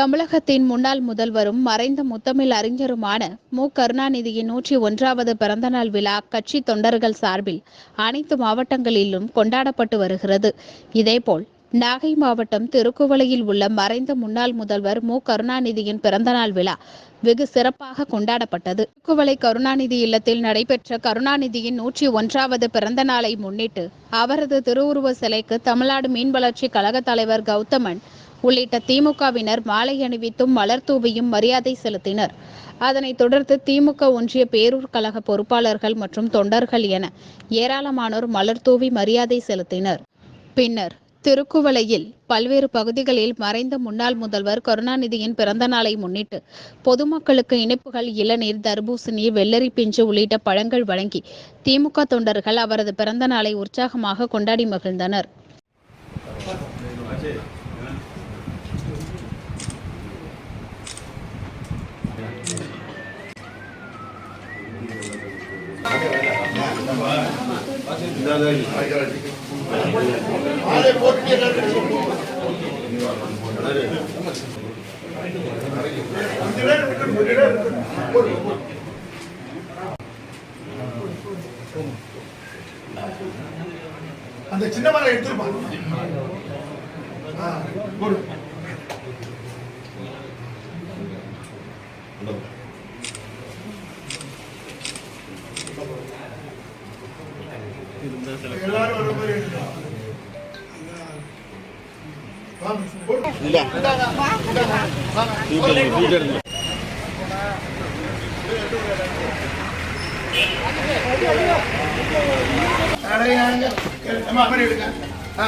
தமிழகத்தின் முன்னாள் முதல்வரும் மறைந்த முத்தமிழ் அறிஞருமான மு. கருணாநிதியின் நூற்றி ஒன்றாவது பிறந்தநாள் விழா கட்சி தொண்டர்கள் சார்பில் அனைத்து மாவட்டங்களிலும் கொண்டாடப்பட்டு வருகிறது. இதேபோல் நாகை மாவட்டம் திருக்குவளையில் உள்ள மறைந்த முன்னாள் முதல்வர் மு. கருணாநிதியின் பிறந்தநாள் விழா வெகு சிறப்பாக கொண்டாடப்பட்டது. திருக்குவளை கருணாநிதி இல்லத்தில் நடைபெற்ற கருணாநிதியின் நூற்றி ஒன்றாவது பிறந்த நாளை முன்னிட்டு அவரது திருவுருவ சிலைக்கு தமிழ்நாடு மீன் வளர்ச்சி கழக தலைவர் கௌதமன் உள்ளிட்ட திமுகவினர் மாலை அணிவித்தும் மலர் தூவியும் மரியாதை செலுத்தினர். அதனைத் தொடர்ந்து திமுக ஒன்றிய பேரூர் கழக பொறுப்பாளர்கள் மற்றும் தொண்டர்கள் என ஏராளமானோர் மலர் தூவி மரியாதை செலுத்தினர். பின்னர் திருக்குவளையில் பல்வேறு பகுதிகளில் மறைந்த முன்னாள் முதல்வர் கருணாநிதியின் பிறந்த நாளை முன்னிட்டு பொதுமக்களுக்கு இனிப்புகள் இளநீர் தர்பூசணி வெள்ளரி பிஞ்சு உள்ளிட்ட பழங்கள் வழங்கி திமுக தொண்டர்கள் அவரது பிறந்த நாளை உற்சாகமாக கொண்டாடி மகிழ்ந்தனர். அந்த சின்ன மரம் எடுத்துருப்பான் போடு. எல்லாரும் ஒரு அடையாங்க. அம்மா, அப்படி எடுங்க. ஆ